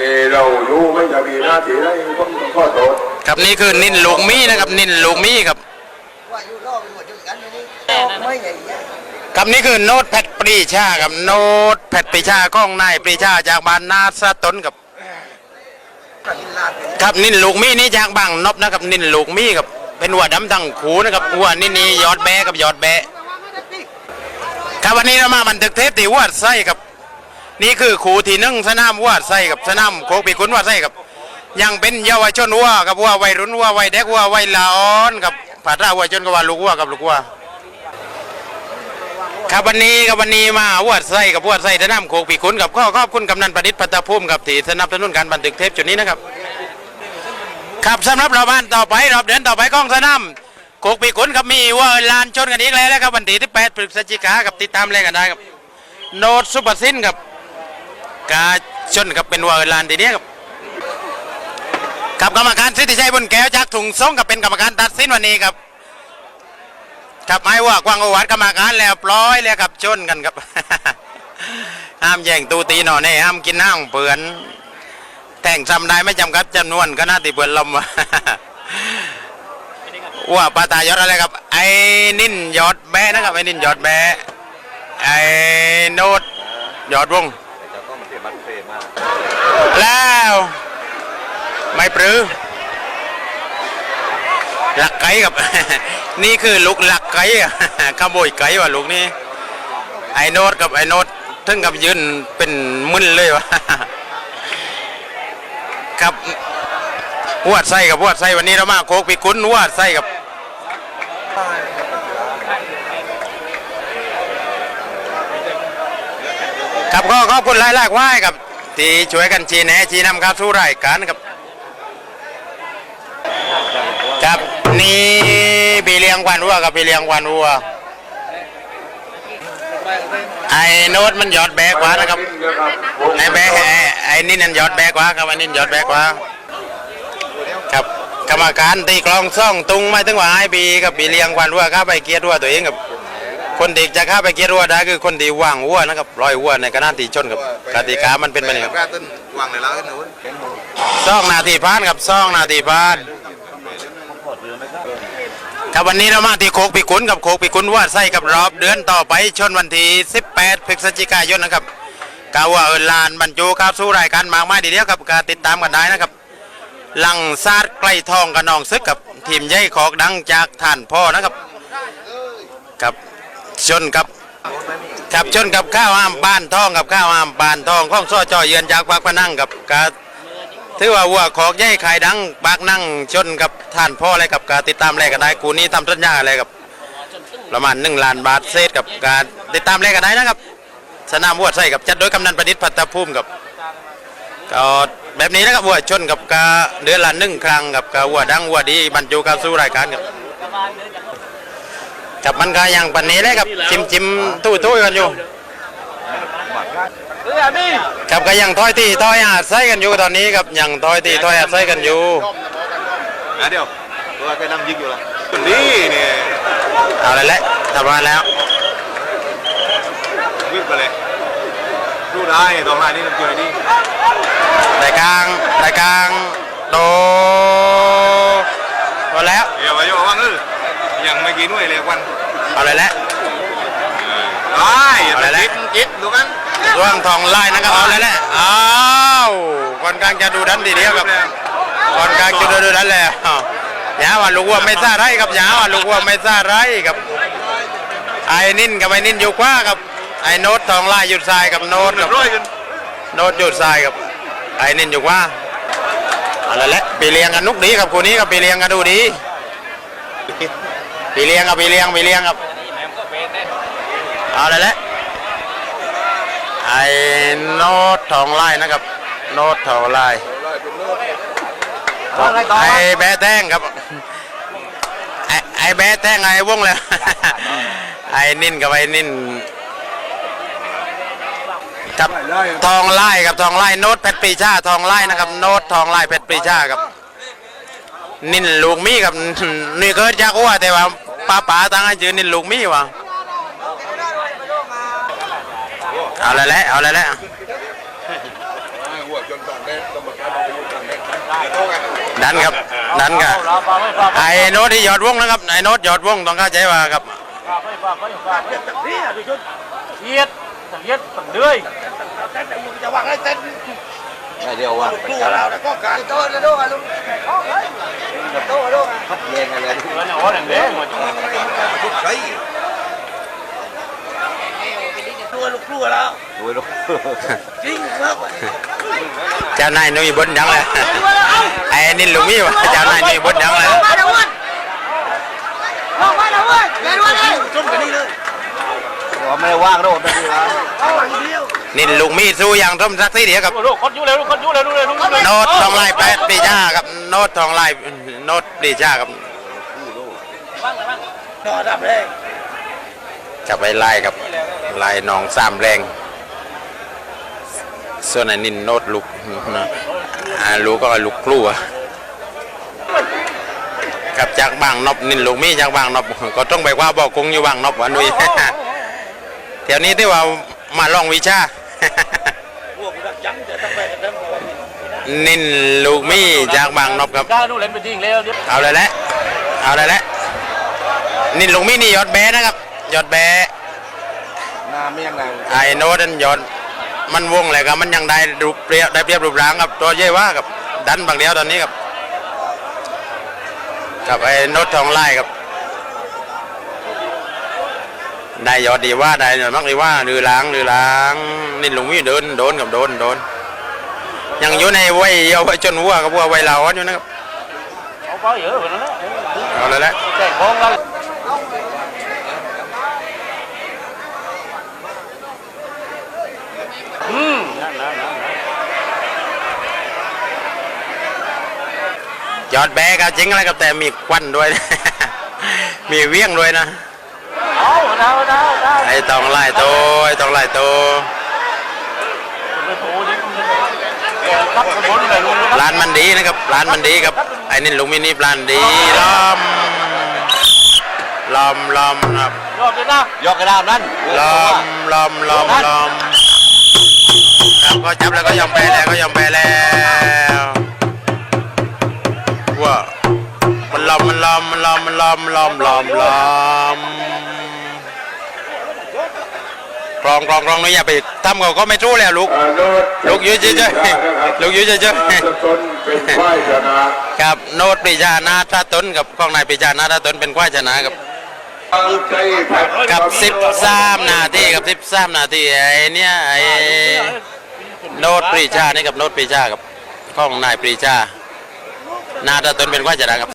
นี่เราอยู่ไม่จะมีหน้าที่อะไรต้องขอโทษครับนี่คือนินลูกมีนะครับ นินลูกมีครับว่าอยู่รอบไปหมดอยู่กันนี่ไม่ใหญ่เนี่ยครับนี่คือโนตแพทปรีชาครับโนตแพทปรีชาก้องนายปรีชาจากบ้านนาสะตนครับปฏิลาเป็นครับนินลูกมีนี่จากบางนบนะครับนินลูกมีครับเป็นหัวดำทั้งขูนะครับหัวนี่นี่ยอดแบะกับยอดแบะครับวันนี้เรามาบันทึกเทปที่วัดไส้ครับ นี่คือขูที่นึ่งสนามวัดไส้กับสนามโคกปีคุณวัดไส้ครับ ยังเป็นเยาวชนวัวกับวัววัยรุ่นวัววัยเด็กวัววัยละอ่อนกับผาดราวัวชนกับว่าลูกวัวกับลูกวัวครับวันนี้กับวันนี้มาวัดไส้กับวัดไส้สนามโคกปีคุณกับข้อขอบคุณกำนันประดิษฐ์พัฒภูมิกับที่สนับสนุนการบันทึกเทปจุดนี้นะครับครับสำหรับเราบ้านต่อไปรอบเดือนต่อไปกล้องสนามโคกปีคุณครับมีว่าลานชนกันอีกแล้วนะครับวันที่ที่8พฤศจิกากับติดตามเลยกันได้ครับโนดซุปเปอร์ซินครับ กาชนครับเป็นว่าลานทีเนี้ครับกับกรรมการสิทธิชัยบุญแก้วจากถุงส่งกับเป็นกรรมการตัดสินวันนี้ครับครับไม่ว่ากวางโอวัดกรรมการแล้วปล่อยแล้วครับชนกันครับ ห้ามแย่งตูตีหน่อเน่ห้ามกินห้างเปือนแต่งจำได้ไม่จำกัดจำนวนก็น่าติเปือนลมว่าปาตายอดอะไรครับ ไอ้นิ่นยอดแบนะครับไอ้นิ่นยอดแบไอ้โนดยอดวง แล้ว ไม่ปรือหลักไก่กับ นี่คือลูกหลักไก่อะขโมยไก่ว่ะลูกนี่ไอโนดกับไอโนดถึงกับยืนเป็นมึนเลยวะครับหวดไส้กับหวดไส้วันนี้เรามาโคกปีคุ้นหวดไส้กับครับก็ขอบคุณหลายๆไหว้กับ ที่ช่วยกันชี้แนะชี้นำครับสู่รายการครับครับนี่ปีเลี้ยงควันวัวกับปีเลี้ยงควันวัวไอ้โน้ตมันยอดแบกว่านะครับไอ้แบกไอ้ไอ้นี่นั่นยอดแบกว่าครับไอ้นี่ยอดแบกว่าครับกรรมการตีกลองซ่องตุงไม่ถึงว่าไอ้ปีกับปีเลี้ยงควันวัวข้าไปเกียร์วัวตัวเองครับ คนที่จะข้าไปเกียร์วัวได้คือคนที่ว่างวัวนะครับลอยวัวในกระนาตีชนกับกติกามันเป็นแบบนี้ครับต้นวางในร้านกันนู้นซ่องนาทีพานครับซ่องนาทีพานครับวันนี้เรามาที่โคกปีกุนกับโคกปีกุนว่าไส้กับรอบเดือนต่อไปชนวันที่ 18 พฤศจิกายนนะครับกาว่าเออลานบรรจุเข้าสู่รายการมากมายดีเดียวครับการติดตามกันได้นะครับหลังซาดใกล้ทองกับน้องซึกกับทีมใหญ่ขอกดังจากท่านพ่อนะครับกับ ชนกับกับชนกับข้าวห้ามบ้านทองกับข้าวห้ามบ้านทองข้องซ้อจอเยือนจากปากพนังกับการถือว่าวัวขอกใหญ่ขายดังปากนั่งชนกับท่านพ่ออะไรกับการติดตามแรกกันได้กูนี้ทำสัญญาอะไรกับประมาณหนึ่งล้านบาทเศษกับการติดตามแรกกันได้นะครับสนามวัวใส่กับจัดโดยกำนันประดิษฐ์พัฒภูมิกับก็แบบนี้นะครับวัวชนกับกาเดือนละหนึ่งครั้งกับกาวัวดังวัวดีบรรจุเข้าสู่รายการครับ กับมันก็ยังปันนี้เลยครับจิมจิมตู้ตู้กันอยู่ครับก็ยังถอยตีถอยอาดใส่กันอยู่ตอนนี้ครับยังถอยตีถอยอาดใส่กันอยู่นะเดี๋ยวตัวแกนำยิงอยู่ละนี่เนี่ยเอาเลยแหละทำมาแล้ววิ่งไปเลยดูได้ต่อมานี่มันเจอนี่รายกลางรายกลางโตพอแล้ว เดี๋ยวไปโยว่างเออยังไม่กินด้วยเลยวัน เอาเลยแหละ ได้จิตจิตดูกัน ร่วงทองไล่นะครับเอาเลยแหละอ้าวก่อนกลางจะดูดันดีเดียวครับก่อนกลางจะดูดันแล้วอย่าว่าลูกวัวไม่ซ่าไรครับอย่าว่าลูกวัวไม่ซ่าไรครับไอ้นิ่นกับไอ้นิ่นอยู่ขวาครับไอ้โน้ตทองไล่หยุดทรายกับโน้ตกับร้อยกันโนดหยุดทรายกับไอ้นินอยู่ว่าอะไรแหละปีเลียงกันนุกดีกับคนนี้กับปีเลียงกันดูดีปีเลียงกับปีเลียงปีเลียงครับเอาลยแหละ ไอ้โนดทองไล่นะครับ โนดทองไล่ไอ้แบะแท่งครับ ไอ้ไอ้แบะแท่งไอ้วงเลยไอ้นินกับไอ้นินกับทองไล่กับทองไล่โน้ตเพชรปรีชาทองไล่นะครับ โน้ตทองไล่เพชรปรีชาครับ นินลูกมีกับนี่เกิดจากอ้วแต่ว่าป้าป๋าตั้งให้ชื่อนินลูกมีวะ เอาเลยแหละเอาเลยแหละหัวจนตอนดันครับดันครับไอ้โน้ตที่หยอดวงนะครับไอ้โน้ตหยอดวงต้องเข้าใจว่าครับเลียดเลียดสั่งเดือยไม่เดียวว่าตู้เราแต่ก็การโตแล้วด้วยลุงโตด้วยพัดแยงอะไรเงินหัวแดงๆหมด ใช่ตัวลูกครัวแล้วดูดูจริงครับเจ้านายนุ่ยบนยังเลยไอ้นี่ลุงมี่วะเจ้านายนุ่ยบนยังเลยมาแล้ววันออกมาแล้ววันเดินวันเลยจมกันนี่เลยว่าไม่ได้ว่างโรดนะพี่ครับเอาหลังเดียวนี่ลุงมี่สู้อย่างร่มสักทีเดียวครับลูกคนอยู่เลยลูกคนอยู่เลยลูกเลยลูกเลยโน้ตทองลายแปดปรีชาครับโน้ตทองลายโน้ตปรีชาครับนอดับเลยจะไปไล่ครับ ล่หนองสามแรง ส่วนอ้นินโน้ตลูกนะอ่าลูกก็ลูกกลัวกับจากบางนบนินลูกมีจากบางนบก็ต้องไปว่าบอกคงอยู่บางนบวะนุ้ยเดี๋ยวนี้ที่ว่ามาลองวิชานินลูกมีจากบางนบครับกล้าเล่นไปทิ้งแล้วเอาเลยแหละเอาเลยแหละนินลุงมี่นี่ยอดแบนะครับยอดแบ ไม่ยังไงไอ้โน้ตนั่นยอดมันวงเลยครับมันยังได้รูปเปรียบได้เปรียบรูปร่างครับตัวเย่ว่ากับดันบางเดียวตอนนี้ครับกับไอ้โน้ตทองไล่ครับได้ยอดดีว่าได้ยอดมักดีว่าลือล้างลือล้างนินลุงมี่เดินโดนกับโดนโดนยังอยู่ในวัยเยาวชนวัวกับวัววัยเราอยู่นะครับเอาไปเยอะกว่านั้นนะเอาเลยแหละ แจกข องกันอืมนั่นนั่นนั่นยอดแบกเอาจริงอะไรกับแต่มีควันด้วย มีเวียงด้วยนะเอาเอาเอาเอาไอ้ตองไล่โตไอ้ตองไล่โตไปโผล่ดิแกครับคนบนเลยลุงร้านมันดีนะครับร้านมันดีครับไอ้นี่ลุงมินิร้านดีล้อมล้อมล้อมครับยอดเลยนะยกกระดาษนั่นล้อมล้อมล้อมล้อม ครับก็จับแล้วก็ยอมแพ้แล้วก็ยอมแพ้แล้วว้ามันลอมมันลอมมันลอมมันลอมลอมลอมลอมกรองกรองกรองนี่อย่าไปทำเขาก็ไม่รู้แล้วลูกลูกยืดเฉยๆลูกยืดเฉยต้นเป็นฝ่ายชนะๆครับโนดปรีชานาตาตนกับของนายปรีชานาตาตนเป็นควายชนะครับ กับสิบสามนาทีกับสิบสามนาทีไอ้เนี่ยไอ้โนดปรีชานี่กับโนดปรีชากับของนายปรีชานาตะตนเป็นว่าจะดังครับ